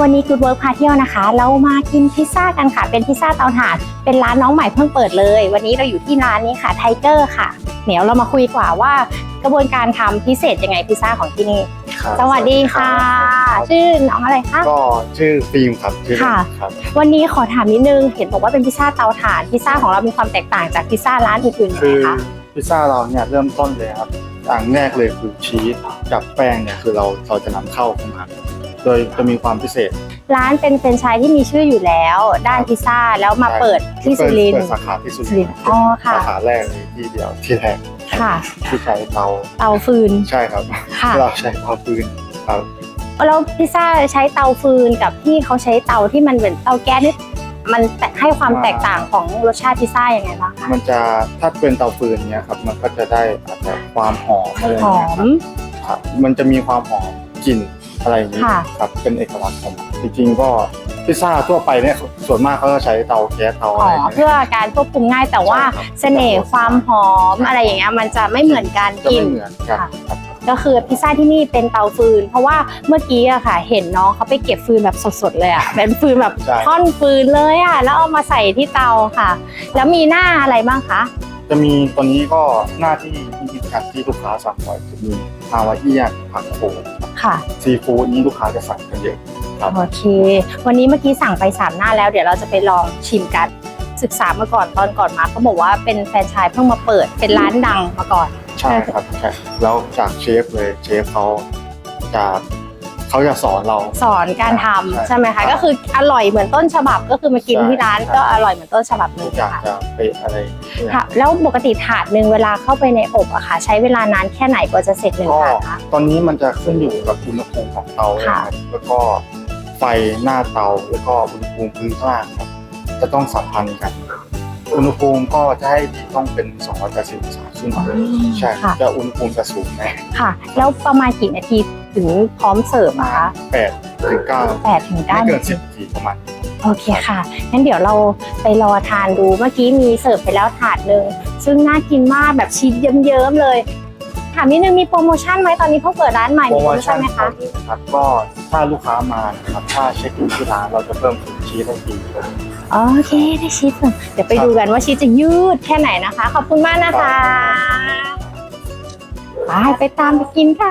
วันนี้ Good Work พาเที่ยวนะคะ เรามากินพิซซ่ากันค่ะ เป็นพิซซ่าเตาถ่าน เป็นร้านน้องใหม่เพิ่งเปิดเลย วันนี้เราอยู่ที่ร้านนี้ค่ะไทเกอร์ค่ะ เดี๋ยวเรามาคุยกว่าว่ากระบวนการทำพิเศษยังไงพิซซ่าของที่นี่ครับสวัสดีค่ะครับชื่อน้องอะไรคะ ก็ชื่อฟิล์มครับชื่อเล่นค่ะครับวันนี้ขอถามนิดนึง เห็นบอกว่าเป็นพิซซ่าเตาถ่าน พิซซ่าของเรามีความแตกต่างจากพิซซ่าร้านอื่นๆยังคืไงอคะพิซซ่าเราเนี่ยเริ่มต้นเลยครับอย่างแรกเลยคือชีสกับแป้งเนี่ยคือเราเราจะนำเข้าเข้ามา โดยจะมีความพิเศษ ร้านเป็นเป็นไชายที่มีชื่ออยู่แล้ว ด้านพิซซ่าแล้วมาใช่เปิดที่สุรินทเปิดร์สาขาที่สุสุริรินนททร์ร์อ๋อค่ะ สาขาแรกเลยที่เดียวที่แรกค่ะ ที่ใช้เตาเตาฟืนใช่ครับค่ะเราใช้เตาฟืนครับแล้วพิซซ่าใช้เตาฟืนกับที่เขาใช้เตาที่มันเหมือนเตาแก๊สนี่มันแตกให้ความแตกต่างของรสชาติพิซซ่ายังไงบ้างคะมันจะถ้าเป็นเตาฟืนเนี่ยครับมันก็จะได้อาจจะความหอมอะไรหอเงี้ยมครับมันจะมีความหอม กลิ่นอะไรอย่างนี้ค่ะ ครับเป็นเอกลักษณ์ของมันจริงๆก็พิซซ่าทั่วไปเนี่ยส่วนมากเขาจะใช้เตาแก๊สเตาอ๋อะอไรเนี่ยเพื่อการควบคุมง่ายแต่ว่าใช่ครับเสน่ห์ความหอมอะไรอย่างเงี้ยมันจะไม่เหมือนกันจะกิไม่น เหมือนกันค่ะ ครับ ก็คือพิซซ่าที่นี่เป็นเตาฟืน เพราะว่าเมื่อกี้อะค่ะ เห็นน้องเขาไปเก็บฟืนแบบสดๆเลยอะเป็นฟืนแบบใช่ ท่อนฟืนเลยอะแล้วเอามาใส่ที่เตาค่ะ แล้วมีหน้าอะไรบ้างคะจะมีตัวนี้ก็หน้าที่ที่การที่ลูกค้าสั่งบ่อยจะมีฮาวายเอียนผักโขม ค่ะ ซีฟู้ดนี่ลูกค้าจะสั่งกันเยอะครับโอเค วันนี้เมื่อกี้สั่งไปสามหน้าแล้วเดี๋ยวเราจะไปลองชิมกัน ศึกษามาก่อนตอนก่อนมาเขาบอกว่าเป็นแฟรนไชส์เพิ่งมาเปิดเป็นร้านดังมาก่อน ใช่ครับใช่แล้วจากเชฟเลยเชฟเขาจะ เขาจะสอนเรา สอนการทำใช่ใช่ไหมครัคะบก็คืออร่อยเหมือนต้นฉบับก็คือมากินใช่ที่ร้านใช่ก็อร่อยเหมือนต้นฉบับเลทุยกอย่างค่ะจะเป็นอะไรเนี่ยค่ะแล้วปกติถาดหนึ่งเวลาเข้าไปในอบอะค่ะ ใช้เวลานานแค่ไหนกว่าจะเสร็จหนึ่งก็ถาดคะ ตอนนี้มันจะขึ้นอยู่กับอุณหภูมิของเตาค่ะ นะครับแล้วก็ไฟหน้าเตาแล้วก็อุณหภูมิพื้นข้างล่างครับจะต้องสัมพันธ์กันอุณหภูมิก็จะให้ต้องเป็น280องศาขึ้นไปใช่ค่ะ จะอุณหภูมิจะสูงแน่ค่ะ แล้วประมาณกี่นาที ถึงพร้อมเสิร์ฟอะคะแปดถึงเก้าแปดถึงเก้าไม่เกินานทีสิบนาทีประมาณนี้โอเคค่ะ งั้นเดี๋ยวเราไปรอทานดู เมื่อกี้มีเสิร์ฟไปแล้วถาดหนึ่ง ซึ่งน่ากินมากแบบชีสเยิ้มๆเลย ถามนิดนึงมีโปรโมชั่นไหมตอนนี้เพิ่งเปิดร้านใหม่โปมีรโปโมรโมชั่ชั่นนไหมตอคะนนี้นะครับก็ถ้าลูกค้ามานะครับถ้าเช็คอินที่ร้านเราจะเพิ่มสินชีสให้ฟรีโอเคได้ชีสเพิ่มเดี๋ยวไปดูกันว่าชีสจะยืดแค่ไหนนะคะ ขอบคุณมากนะคะ ไปไปตามไปกินค่ะ